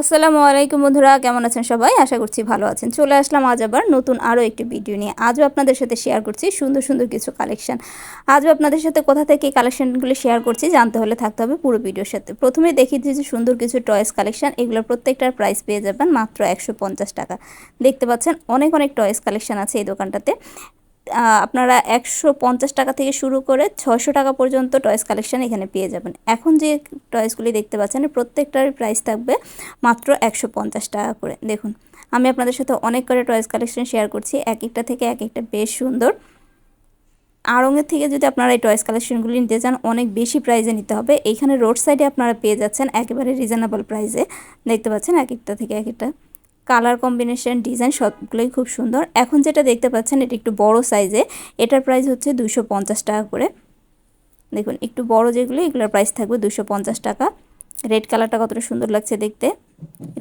আসসালামু আলাইকুম বন্ধুরা, কেমন আছেন সবাই? আশা করছি ভালো আছেন। চলে আসলাম আজ আবার নতুন আরও একটি ভিডিও নিয়ে। আজও আপনাদের সাথে শেয়ার করছি সুন্দর সুন্দর কিছু কালেকশন আজও আপনাদের সাথে কোথা থেকে কালেকশনগুলি শেয়ার করছি জানতে হলে থাকতে হবে পুরো ভিডিওর সাথে। প্রথমে দেখিয়ে যে সুন্দর কিছু টয়েস কালেকশন এগুলোর প্রত্যেকটার প্রাইস পেয়ে যাবেন মাত্র একশো পঞ্চাশ টাকা। দেখতে পাচ্ছেন অনেক অনেক টয়েস কালেকশন আছে এই দোকানটাতে। আপনারা একশো পঞ্চাশ টাকা থেকে শুরু করে ছশো টাকা পর্যন্ত টয়েস কালেকশন এখানে পেয়ে যাবেন। এখন যে টয়েসগুলি দেখতে পাচ্ছেন প্রত্যেকটার প্রাইস থাকবে মাত্র একশো পঞ্চাশ টাকা করে। দেখুন, আমি আপনাদের সাথে অনেক করে টয়েস কালেকশান শেয়ার করছি, এক একটা থেকে এক একটা বেশ সুন্দর। আড়ঙের থেকে যদি আপনারা এই টয়েস কালেকশনগুলি নিতে চান, অনেক বেশি প্রাইজে নিতে হবে। এইখানে রোড সাইডে আপনারা পেয়ে যাচ্ছেন একেবারে রিজনেবল প্রাইজে দেখতে পাচ্ছেন, এক একটা থেকে এক একটা। কালার কম্বিনেশন, ডিজাইন সবগুলোই খুব সুন্দর। এখন যেটা দেখতে পাচ্ছেন, এটা একটু বড় সাইজে। এটার প্রাইস হচ্ছে দুশো টাকা করে। দেখুন, একটু বড় যেগুলো, এগুলোর প্রাইস থাকবে দুশো টাকা। রেড কালারটা কতটা সুন্দর লাগছে দেখতে।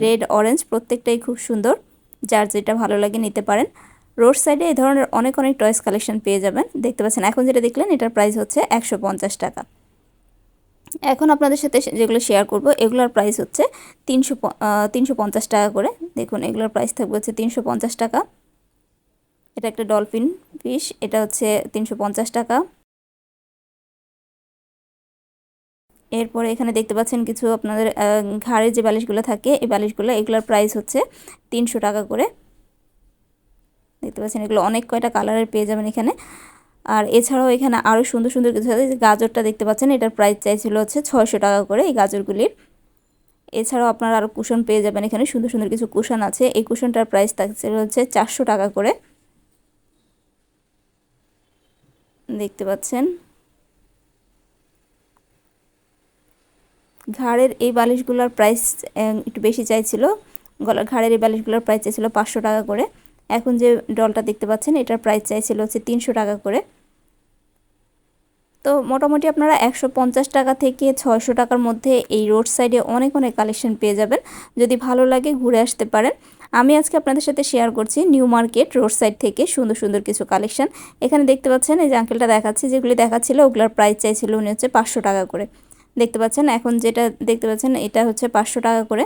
রেড অরেঞ্জ প্রত্যেকটাই খুব সুন্দর। যার যেটা ভালো লাগে নিতে পারেন। রোড সাইডে এই ধরনের অনেক অনেক টয়েস কালেকশন পেয়ে যাবেন। দেখতে পাচ্ছেন, এখন যেটা দেখলেন, এটার প্রাইস হচ্ছে একশো পঞ্চাশ টাকা। এখন আপনাদের সাথে যেগুলো শেয়ার করব, এগুলোর প্রাইস হচ্ছে তিনশো তিনশো পঞ্চাশ টাকা করে। দেখুন, এগুলোর প্রাইস থাকবে হচ্ছে তিনশো পঞ্চাশ টাকা। এটা একটা ডলফিন ফিশ এটা হচ্ছে তিনশো পঞ্চাশ টাকা। এরপরে এখানে দেখতে পাচ্ছেন কিছু আপনাদের ঘাড়ের যে বালিশগুলো থাকে, এই বালিশগুলো, এগুলোর প্রাইস হচ্ছে তিনশো টাকা করে। দেখতে পাচ্ছেন এগুলো অনেক কয়টা কালারের পেয়ে যাবেন এখানে। আর এছাড়াও এখানে আরও সুন্দর সুন্দর কিছু আছে। গাজরটা দেখতে পাচ্ছেন, এটার প্রাইস চাইছিল হচ্ছে ছয়শো টাকা করে এই গাজরগুলির। এছাড়াও আপনারা আরও কুশন পেয়ে যাবেন এখানে, সুন্দর সুন্দর কিছু কুশন আছে। এই কুশনটার প্রাইস থাকছিল হচ্ছে চারশো টাকা করে। দেখতে পাচ্ছেন। ঘাড়ের এই বালিশগুলোর প্রাইস একটু বেশি চাইছিল। গলার ঘাড়ের এই বালিশগুলোর প্রাইস চাইছিল পাঁচশো টাকা করে। এখন যে ডলটা দেখতে পাচ্ছেন, এটার প্রাইস চাইছিল হচ্ছে তিনশো টাকা করে। তো মোটামুটি আপনারা একশো পঞ্চাশ টাকা থেকে ছয়শো টাকার মধ্যে এই রোড সাইডে অনেক অনেক কালেকশন পেয়ে যাবেন। যদি ভালো লাগে ঘুরে আসতে পারেন। আমি আজকে আপনাদের সাথে শেয়ার করছি নিউ মার্কেট রোড সাইড থেকে সুন্দর সুন্দর কিছু কালেকশন এখানে দেখতে পাচ্ছেন, এই যে আঙ্কেলটা দেখাচ্ছি, যেগুলি দেখাচ্ছিল, ওগুলোর প্রাইস চাইছিল উনি হচ্ছে পাঁচশো টাকা করে। দেখতে পাচ্ছেন, এখন যেটা দেখতে পাচ্ছেন, এটা হচ্ছে পাঁচশো টাকা করে।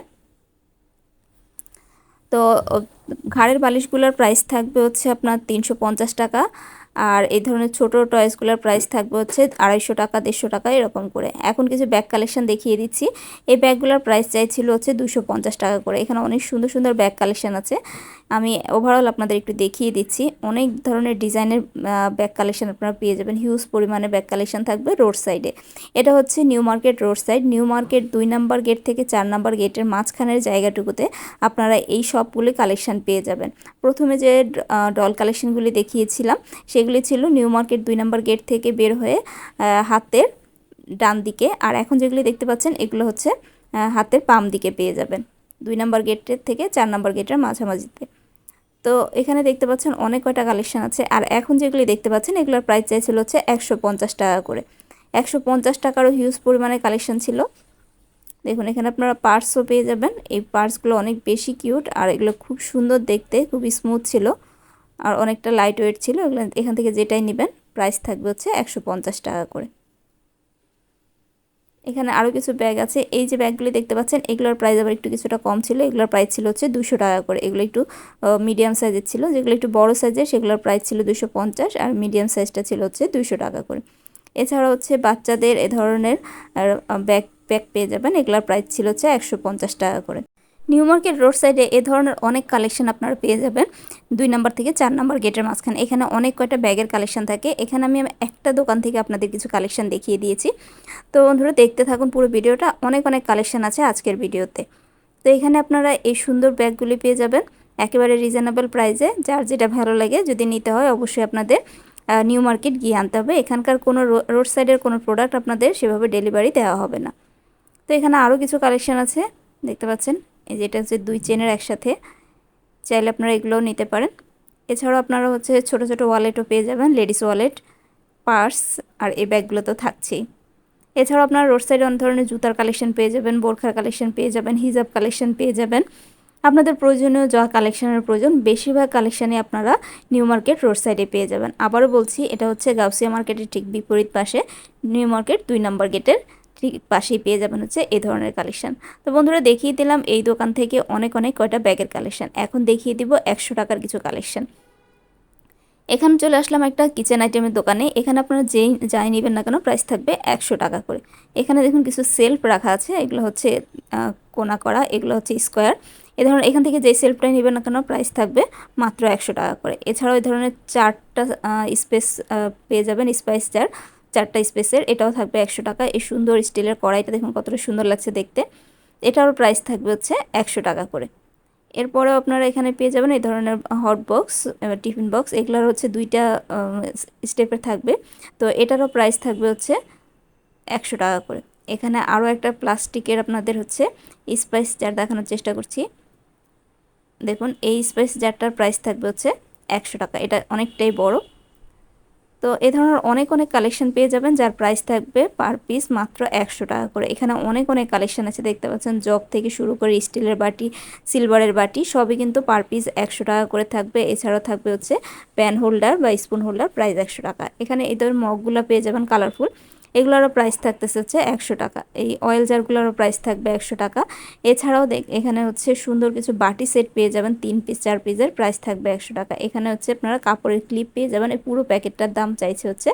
তো ঘাড়ের বালিশগুলোর প্রাইস থাকবে হচ্ছে আপনার তিনশো পঞ্চাশ টাকা। আর এই ধরনের ছোটো টয়েসগুলোর প্রাইস থাকবে হচ্ছে আড়াইশো টাকা, দেড়শো টাকা, এরকম করে। এখন কিছু ব্যাগ কালেকশন দেখিয়ে দিচ্ছি। এই ব্যাগগুলোর প্রাইস চাইছিল হচ্ছে দুশো পঞ্চাশ টাকা করে। এখানে অনেক সুন্দর সুন্দর ব্যাগ কালেকশন আছে। আমি ওভারঅল আপনাদের একটু দেখিয়ে দিচ্ছি। অনেক ধরনের ডিজাইনের ব্যাগ কালেকশন আপনারা পেয়ে যাবেন। হিউজ পরিমাণে ব্যাগ কালেকশন থাকবে রোড সাইডে এটা হচ্ছে New Market road side New Market দুই নাম্বার গেট থেকে চার নাম্বার গেটের মাঝখানের জায়গাটুকুতে আপনারা এই সবগুলি কালেকশন পেয়ে যাবেন। প্রথমে যে ডল কালেকশনগুলি দেখিয়েছিলাম সেগুলি ছিল নিউ মার্কেট দুই নাম্বার গেট থেকে বের হয়ে হাতের ডান দিকে। আর এখন যেগুলি দেখতে পাচ্ছেন, এগুলো হচ্ছে হাতের পাম দিকে পেয়ে যাবেন। দুই নাম্বার গেটের থেকে চার নম্বর গেটের মাঝামাঝিতে। তো এখানে দেখতে পাচ্ছেন অনেক কয়টা কালেকশন আছে। আর এখন যেগুলি দেখতে পাচ্ছেন, এগুলোর প্রাইস চাইছিল হচ্ছে একশো পঞ্চাশ টাকা করে। একশো পঞ্চাশ টাকারও হিউজ পরিমাণে কালেকশন ছিল। দেখুন, এখানে আপনারা পার্সও পেয়ে যাবেন। এই পার্সগুলো অনেক বেশি কিউট আর এগুলো খুব সুন্দর দেখতে, খুবই স্মুথ ছিল। আর অনেকটা লাইট ওয়েট ছিল, এগুলো এখান থেকে যেটাই নেবেন প্রাইস থাকবে হচ্ছে একশো পঞ্চাশ টাকা করে। এখানে আরও কিছু ব্যাগ আছে, এই যে ব্যাগগুলি দেখতে পাচ্ছেন, এগুলোর প্রাইস আবার একটু কিছুটা কম ছিল, এগুলোর প্রাইস ছিল হচ্ছে দুশো টাকা করে। এগুলো একটু মিডিয়াম সাইজের ছিল, যেগুলো একটু বড় সাইজের সেগুলোর প্রাইস ছিল দুশো পঞ্চাশ আর মিডিয়াম সাইজটা ছিল হচ্ছে দুশো টাকা করে। এছাড়া হচ্ছে বাচ্চাদের এ ধরনের ব্যাগ প্যাক পেয়ে যাবেন, এগুলোর প্রাইস ছিল হচ্ছে একশো পঞ্চাশ টাকা করে। নিউ মার্কেট রোড সাইডে এ ধরনের অনেক কালেকশন আপনারা পেয়ে যাবেন। দুই নাম্বার থেকে চার নাম্বার গেটের মাঝখানে এখানে অনেক কয়টা ব্যাগের কালেকশন থাকে। এখানে আমি একটা দোকান থেকে আপনাদের কিছু কালেকশন দেখিয়ে দিয়েছি। তো বন্ধুরা, দেখতে থাকুন পুরো ভিডিওটা। অনেক অনেক কালেকশন আছে আজকের ভিডিওতে। তো এখানে আপনারা এই সুন্দর ব্যাগগুলি পেয়ে যাবেন একেবারে রিজনেবল প্রাইসে। যার যেটা ভালো লাগে, যদি নিতে হয় অবশ্যই আপনাদের নিউ মার্কেট গিয়ে আনতে হবে। এখানকার কোনো রোড সাইডের কোনো প্রোডাক্ট আপনাদের সেভাবে ডেলিভারি দেওয়া হবে না। তো এখানে আরও কিছু কালেকশন আছে। দেখতে পাচ্ছেন? এই যেটা হচ্ছে দুই চেনের একসাথে, চাইলে আপনারা এগুলোও নিতে পারেন। এছাড়াও আপনারা হচ্ছে ছোট ছোট ওয়ালেটও পেয়ে যাবেন, লেডিস ওয়ালেট, পার্স আর এই ব্যাগগুলো তো থাকছেই। এছাড়াও আপনারা রোড সাইডে অনেক ধরনের জুতার কালেকশন পেয়ে যাবেন, বোরখার কালেকশন পেয়ে যাবেন, হিজাব কালেকশন পেয়ে যাবেন। আপনাদের প্রয়োজনীয় যা কালেকশনের প্রয়োজন, বেশিরভাগ কালেকশানে আপনারা নিউ মার্কেট রোড সাইডে পেয়ে যাবেন। আবারও বলছি, এটা হচ্ছে গাউসিয়া মার্কেটের ঠিক বিপরীত পাশে, নিউ মার্কেট দুই নম্বর গেটের ঠিক পাশেই পেয়ে যাবেন হচ্ছে এই ধরনের কালেকশন তো বন্ধুরা দেখিয়ে দিলাম এই দোকান থেকে অনেক অনেক কয়টা ব্যাগের কালেকশন এখন দেখিয়ে দিব একশো টাকার কিছু কালেকশন এখানে চলে আসলাম একটা কিচেন আইটেমের দোকানে। এখানে আপনারা যেই, যাই নেবেন না কেন প্রাইস থাকবে একশো টাকা করে। এখানে দেখুন কিছু সেলফ রাখা আছে। এগুলো হচ্ছে কোনা করা, এগুলো হচ্ছে স্কোয়ার এ ধরনের, এখান থেকে যেই সেলফটাই নেবেন না কেন প্রাইস থাকবে মাত্র একশো টাকা করে। এছাড়াও এই ধরনের চারটা স্পেস পেয়ে যাবেন স্পাইস চার চারটা স্পেসের, এটাও থাকবে একশো টাকা। এই সুন্দর স্টিলের কড়াইটা দেখুন কতটা সুন্দর লাগছে দেখতে। এটারও প্রাইস থাকবে হচ্ছে একশো টাকা করে। এরপরেও আপনারা এখানে পেয়ে যাবেন এই ধরনের হট বক্স টিফিন বক্স এগুলোর হচ্ছে দুইটা স্টেপের থাকবে। তো এটারও প্রাইস থাকবে হচ্ছে একশো টাকা করে। এখানে আরও একটা প্লাস্টিকের আপনাদের হচ্ছে স্পাইস জার দেখানোর চেষ্টা করছি। দেখুন, এই স্পাইস জারটার প্রাইস থাকবে হচ্ছে একশো টাকা। এটা অনেকটাই বড়। তো এ ধরনের অনেক অনেক কালেকশন পেয়ে যাবেন, যার প্রাইস থাকবে পার পিস মাত্র একশো টাকা করে। এখানে অনেক অনেক কালেকশন আছে, দেখতে পাচ্ছেন, জগ থেকে শুরু করে স্টিলের বাটি সিলভারের বাটি, সবই কিন্তু পার পিস একশো টাকা করে থাকবে। এছাড়াও থাকবে হচ্ছে প্যান হোল্ডার বা স্পুন হোল্ডার প্রাইস একশো টাকা। এখানে এই ধরনের মগগুলো পেয়ে যাবেন কালারফুল এগুলোরও প্রাইস থাকতেছে হচ্ছে একশো টাকা। এই অয়েল জারগুলোরও প্রাইস থাকবে একশো টাকা। এছাড়াও দেখ, এখানে হচ্ছে সুন্দর কিছু বাটি সেট পেয়ে যাবেন, তিন পিস চার পিসের প্রাইস থাকবে একশো টাকা। এখানে হচ্ছে আপনারা কাপড়ের ক্লিপ পেয়ে যাবেন, এই পুরো প্যাকেটটার দাম চাইছে হচ্ছে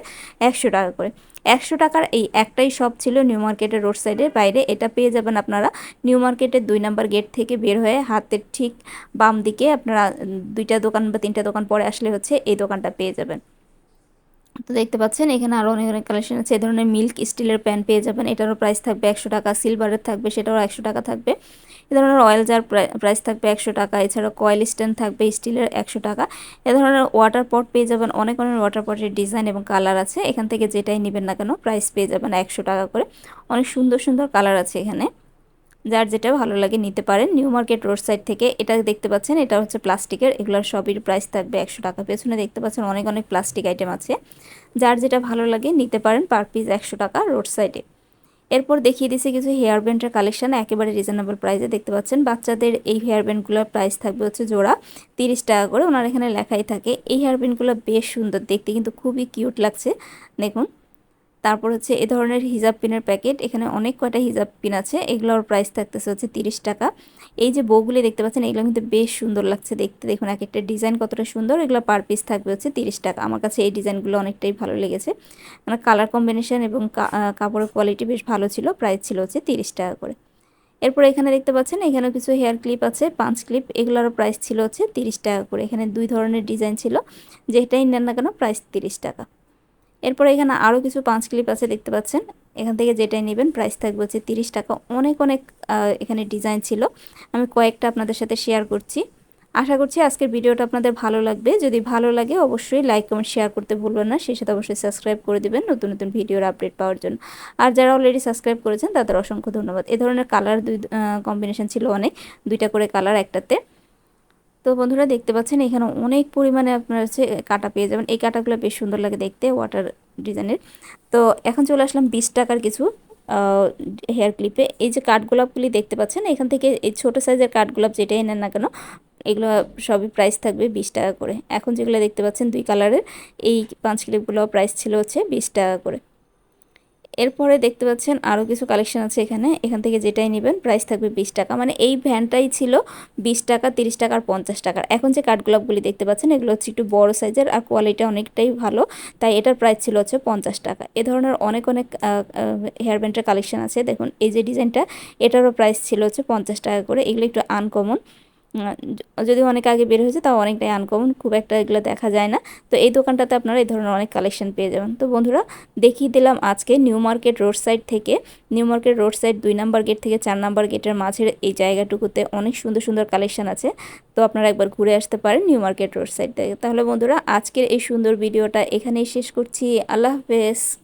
একশো টাকা করে। একশো টাকার এই একটাই শপ ছিল নিউ মার্কেটের রোড সাইডের বাইরে। এটা পেয়ে যাবেন আপনারা নিউ মার্কেটের দুই নাম্বার গেট থেকে বের হয়ে হাতের ঠিক বাম দিকে আপনারা দুইটা দোকান বা তিনটা দোকান পরে আসলে হচ্ছে এই দোকানটা পেয়ে যাবেন। তো দেখতে পাচ্ছেন, এখানে আরও অনেক অনেক কালেকশন আছে। এই ধরনের মিল্ক স্টিলের প্যান পেয়ে যাবেন। এটারও প্রাইস থাকবে একশো টাকা সিলভারের থাকবে সেটারও একশো টাকা থাকবে। এ ধরনের অয়েল জার প্রাইস থাকবে একশো টাকা। এছাড়া কয়েল স্ট্যান্ড থাকবে স্টিলের একশো টাকা। এ ধরনের ওয়াটার পট পেয়ে যাবেন, অনেক অনেক ওয়াটার পটের ডিজাইন এবং কালার আছে। এখান থেকে যেটাই নেবেন না কেন প্রাইস পেয়ে যাবেন একশো টাকা করে। অনেক সুন্দর সুন্দর কালার আছে এখানে। যার যেটা ভালো লাগে নিতে পারেন। নিউ মার্কেট রোড সাইড থেকে এটা দেখতে পাচ্ছেন, এটা হচ্ছে প্লাস্টিকের, এগুলোর সবই প্রাইস থাকবে একশো টাকা। পেছনে দেখতে পাচ্ছেন অনেক অনেক প্লাস্টিক আইটেম আছে। যার যেটা ভালো লাগে নিতে পারেন পার পিস একশো টাকা রোড সাইডে এরপর দেখিয়ে দিচ্ছি কিছু হেয়ার ব্যান্ডের কালেকশান, একেবারে রিজনেবল প্রাইসে দেখতে পাচ্ছেন। বাচ্চাদের এই হেয়ার ব্যান্ডগুলোর প্রাইস থাকবে হচ্ছে জোড়া তিরিশ টাকা করে। ওনার এখানে লেখাই থাকে, এই হেয়ার ব্যান্ডগুলো বেশ সুন্দর, দেখতে কিন্তু খুবই কিউট লাগছে। দেখুন তারপর হচ্ছে এ ধরনের হিজাব পিনের প্যাকেট, এখানে অনেক কয়টা হিজাব পিন আছে, এগুলোর প্রাইস থাকতেছে হচ্ছে তিরিশ টাকা। এই যে বউগুলি দেখতে পাচ্ছেন, এগুলো কিন্তু বেশ সুন্দর লাগছে দেখতে। দেখুন এক একটা ডিজাইন কতটা সুন্দর, এগুলো পার পিস থাকবে হচ্ছে তিরিশ টাকা। আমার কাছে এই ডিজাইনগুলো অনেকটাই ভালো লেগেছে। মানে কালার কম্বিনেশন এবং কাপড়ের কোয়ালিটি বেশ ভালো ছিল প্রাইস ছিল হচ্ছে তিরিশ টাকা করে। এরপর এখানে দেখতে পাচ্ছেন এখানে কিছু হেয়ার ক্লিপ আছে পাঁচ ক্লিপ এগুলোরও প্রাইস ছিল হচ্ছে তিরিশ টাকা করে। এখানে দুই ধরনের ডিজাইন ছিল, যেটাই নেন না কেন প্রাইস তিরিশ টাকা। এরপরে এখানে আরও কিছু পাঁচ ক্লিপ আছে দেখতে পাচ্ছেন। এখান থেকে যেটাই নেবেন প্রাইস থাকবে হচ্ছে তিরিশ টাকা। অনেক অনেক এখানে ডিজাইন ছিল। আমি কয়েকটা আপনাদের সাথে শেয়ার করছি। আশা করছি আজকের ভিডিওটা আপনাদের ভালো লাগবে। যদি ভালো লাগে, অবশ্যই লাইক কমেন্ট শেয়ার করতে ভুলবেন না। সেই সাথে অবশ্যই সাবস্ক্রাইব করে দেবেন নতুন নতুন ভিডিওর আপডেট পাওয়ার জন্য। আর যারা অলরেডি সাবস্ক্রাইব করেছেন, তাদের অসংখ্য ধন্যবাদ। এ ধরনের কালার দুই কম্বিনেশন ছিল অনেক। দুইটা করে কালার একটাতে। তো বন্ধুরা দেখতে পাচ্ছেন, এখানে অনেক পরিমাণে আপনার হচ্ছে কাটা পেয়ে যাবেন। এই কাটাগুলো বেশ সুন্দর লাগে দেখতে ওয়াটার ডিজাইনের তো এখন চলে আসলাম বিশ টাকার কিছু হেয়ার ক্লিপে এই যে কাঠগোলাপগুলি দেখতে পাচ্ছেন, এখান থেকে এই ছোটো সাইজের কাঠগোলাপ যেটাই নেন না কেন, এগুলো সবই প্রাইস থাকবে বিশ টাকা করে। এখন যেগুলো দেখতে পাচ্ছেন, দুই কালারের এই পাঁচ ক্লিপগুলো প্রাইস ছিল হচ্ছে বিশ টাকা করে। এরপরে দেখতে পাচ্ছেন আরও কিছু কালেকশন আছে এখানে। এখান থেকে যেটাই নেবেন প্রাইস থাকবে বিশ টাকা। মানে এই ভ্যানটাই ছিল বিশ টাকা, তিরিশ টাকা আর পঞ্চাশ টাকার। এখন যে কাঠগোলাপগুলি দেখতে পাচ্ছেন, এগুলো হচ্ছে একটু বড় সাইজের আর কোয়ালিটি অনেকটাই ভালো। তাই এটার প্রাইস ছিল হচ্ছে পঞ্চাশ টাকা। এ ধরনের অনেক অনেক হেয়ার ব্যান্ডের কালেকশন আছে। দেখুন, এই যে ডিজাইনটা এটারও প্রাইস ছিল হচ্ছে পঞ্চাশ টাকা করে। এগুলো একটু আনকমন যদি অনেক আগে বের হয়েছে, তাও অনেকটাই আনকমন খুব একটা এগুলো দেখা যায় না। তো এই দোকানটাতে আপনারা এই ধরনের অনেক কালেকশন পেয়ে যাবেন। তো বন্ধুরা, দেখিয়ে দিলাম আজকে নিউ মার্কেট রোড সাইড থেকে। নিউ মার্কেট রোড সাইড দুই নাম্বার গেট থেকে চার নাম্বার গেটের মাঝের এই জায়গাটুকুতে অনেক সুন্দর সুন্দর কালেকশন আছে। তো আপনারা একবার ঘুরে আসতে পারেন নিউ মার্কেট রোড সাইড থেকে। তাহলে বন্ধুরা, আজকের এই সুন্দর ভিডিওটা এখানেই শেষ করছি। আল্লাহ হাফেজ।